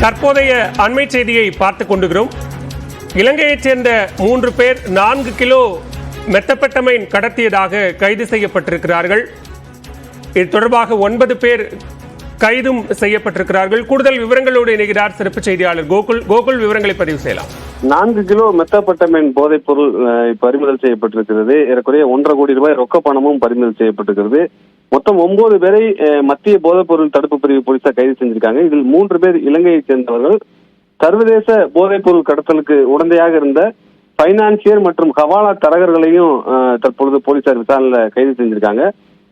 தற்போதைய அண்மை செய்தியை பார்த்துக் கொண்டுகிறோம். இலங்கையைச் சேர்ந்த மூன்று பேர் நான்கு கிலோ மெத்தப்பட்டமைன் கடத்தியதாக கைது செய்யப்பட்டிருக்கிறார்கள். இது தொடர்பாக ஒன்பது பேர் கைதும் செய்யப்பட்டிருக்கிறார்கள். கூடுதல் விவரங்களோடு இணைகிறார் சிறப்பு செய்தியாளர் கோகுல். கோகுல் விவரங்களை பதிவு செய்யலாம். நான்கு கிலோ மெத்தப்பட்டமைன் போதைப் பொருள் பறிமுதல் செய்யப்பட்டிருக்கிறது. ஏறக்குறைய ஒன்றரை கோடி ரூபாய் ரொக்க பணமும் பறிமுதல் செய்யப்பட்டிருக்கிறது. மொத்தம் ஒன்பது பேரை மத்திய போதைப் பொருள் தடுப்பு பிரிவு போலீசார் கைது செஞ்சிருக்காங்க. இதில் மூன்று பேர் இலங்கையைச் சேர்ந்தவர்கள். சர்வதேச போதைப் பொருள் கடத்தலுக்கு உடந்தையாக இருந்த பைனான்சியர் மற்றும் ஹவாலா தரகர்களையும் தற்பொழுது போலீசார் விசாரணையில கைது செஞ்சிருக்காங்க.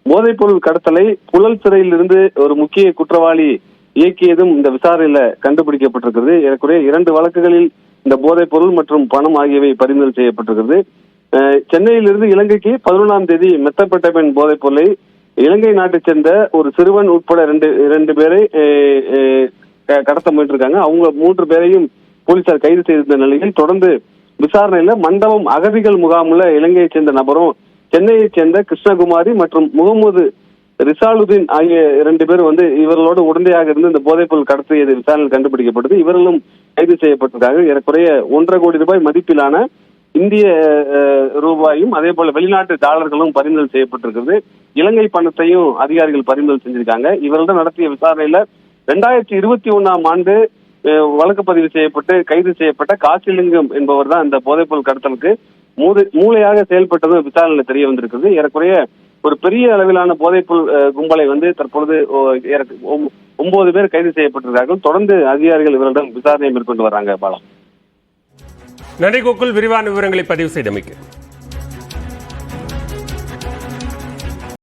போதைப் பொருள் கடத்தலை புழல் சிறையில் இருந்து ஒரு முக்கிய குற்றவாளி இயக்கியதும் இந்த விசாரணையில கண்டுபிடிக்கப்பட்டிருக்கிறது. ஏறக்குறைய இரண்டு வழக்குகளில் இந்த போதைப் பொருள் மற்றும் பணம் ஆகியவை பறிமுதல் செய்யப்பட்டிருக்கிறது. சென்னையிலிருந்து இலங்கைக்கு பதினொன்றாம் தேதி மெத்தப்பட்டமைன் போதைப் பொருளை இலங்கை நாட்டைச் சேர்ந்த ஒரு சிறுவன் உட்பட ரெண்டு இரண்டு பேரை கடத்த முயன்றிருக்காங்க. அவங்க மூன்று பேரையும் போலீசார் கைது செய்திருந்த நிலையில் தொடர்ந்து விசாரணையில மண்டபம் அகதிகள் முகாமுல இலங்கையைச் சேர்ந்த நபரும் சென்னையைச் சேர்ந்த கிருஷ்ணகுமாரி மற்றும் முகமது ரிசாலுதீன் ஆகிய இரண்டு பேர் வந்து இவர்களோடு உடந்தையாக இருந்து இந்த போதைப்பொருள் கடத்தியது விசாரணையில் கண்டுபிடிக்கப்பட்டது. இவர்களும் கைது செய்யப்பட்டிருக்காங்க ஏறக்குறைய ஒன்றரை கோடி ரூபாய் மதிப்பிலான இந்திய ரூபாயும் அதே போல வெளிநாட்டு டாலர்களும் பறிமுதல் செய்யப்பட்டிருக்கிறது. இலங்கை பணத்தையும் அதிகாரிகள் பறிமுதல் செஞ்சிருக்காங்க. இவர்களிடம் நடத்திய விசாரணையில ரெண்டாயிரத்தி இருபத்தி ஒண்ணாம் ஆண்டு வழக்கு பதிவு செய்யப்பட்டு கைது செய்யப்பட்ட காசிலிங்கம் என்பவர் தான் இந்த போதைப்பொருள் கடத்தலுக்கு மூது மூளையாக செயல்பட்டதும் விசாரணையில் தெரிய வந்திருக்கிறது. ஏறக்குறைய ஒரு பெரிய அளவிலான போதைப்பொருள் கும்பலை வந்து தற்பொழுது ஓ, ஒன்பது பேர் கைது செய்யப்பட்டிருக்கிறார்கள். தொடர்ந்து அதிகாரிகள் இவரிடம் விசாரணை மேற்கொண்டு வராங்க பாலம் நன்றி கோகுல் விரிவான விவரங்களை பதிவு செய்தமைக்கு